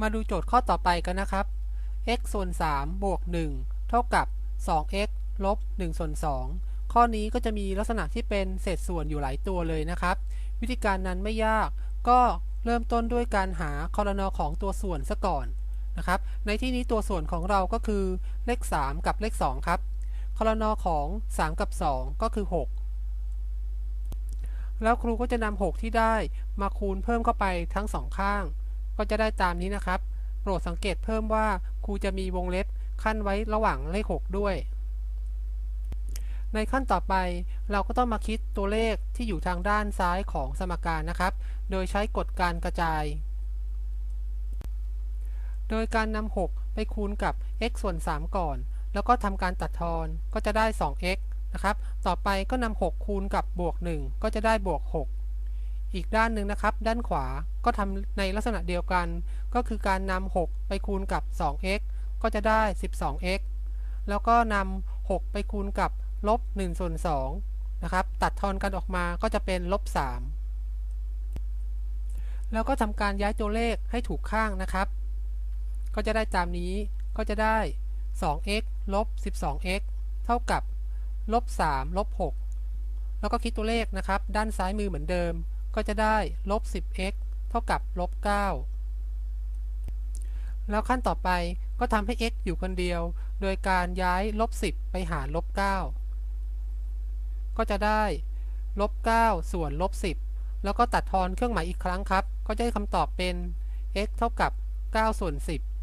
มาดูโจทย์ข้อต่อไปกันนะครับ x ส่วน3บวก1เท่ากับ 2x ลบ1ส่วน2ข้อนี้ก็จะมีลักษณะที่เป็นเศษส่วนอยู่หลายตัวเลยนะครับ วิธีการนั้นไม่ยาก ก็เริ่มต้นด้วยการหาคอรนอของตัวส่วนซะก่อนนะครับ ในที่นี้ตัวส่วนของเราก็คือเลข 3 กับเลข 2 ครับคอรนอของ 3 กับ 2 ก็คือ 6 แล้วครูก็จะนำ6ที่ได้มาคูณเพิ่มเข้าไปทั้งสองข้าง ก็จะได้ตามนี้นะครับ โปรดสังเกตเพิ่มว่าครูจะมีวงเล็บขั้นไว้ระหว่างเลข 6 ด้วย ในขั้นต่อไปเราก็ต้องมาคิดตัวเลขที่อยู่ทางด้านซ้ายของสมการนะครับ โดยใช้กฎการกระจาย โดยการนำ 6 ไปคูณกับ x ส่วน 3 ก่อน แล้วก็ทำการตัดทอนก็จะได้ 2x นะครับ ต่อไปก็นำ 6 คูณกับบวก 1 ก็จะได้บวก 6 อีกด้านหนึ่งนะครับ ด้านขวาก็ทำในลักษณะเดียวกัน ก็คือการนำ6ไปคูณกับ 2x ก็จะได้ 12x แล้วก็นำ6ไปคูณกับลบ1ส่วน2นะครับ ตัดทอนกันออกมาก็จะเป็นลบ3แล้วก็ทำการย้ายตัวเลขให้ถูกข้างนะครับ ก็จะได้ตามนี้ ก็จะได้ 2x ลบ 12x เท่ากับลบ3ลบ6แล้วก็คิดตัวเลขนะครับ ด้านซ้ายมือเหมือนเดิม ก็จะได้ลบ 10x เท่ากับลบ 9 แล้วขั้นต่อไปก็ทำให้ x อยู่คนเดียว โดยการย้ายลบ 10 ไปหารลบ 9 ก็จะได้ลบ 9 ส่วนลบ 10 แล้วก็ตัดทอนเครื่องหมายอีกครั้งครับ ก็จะได้คำตอบเป็น x เท่ากับ 9 ส่วน 10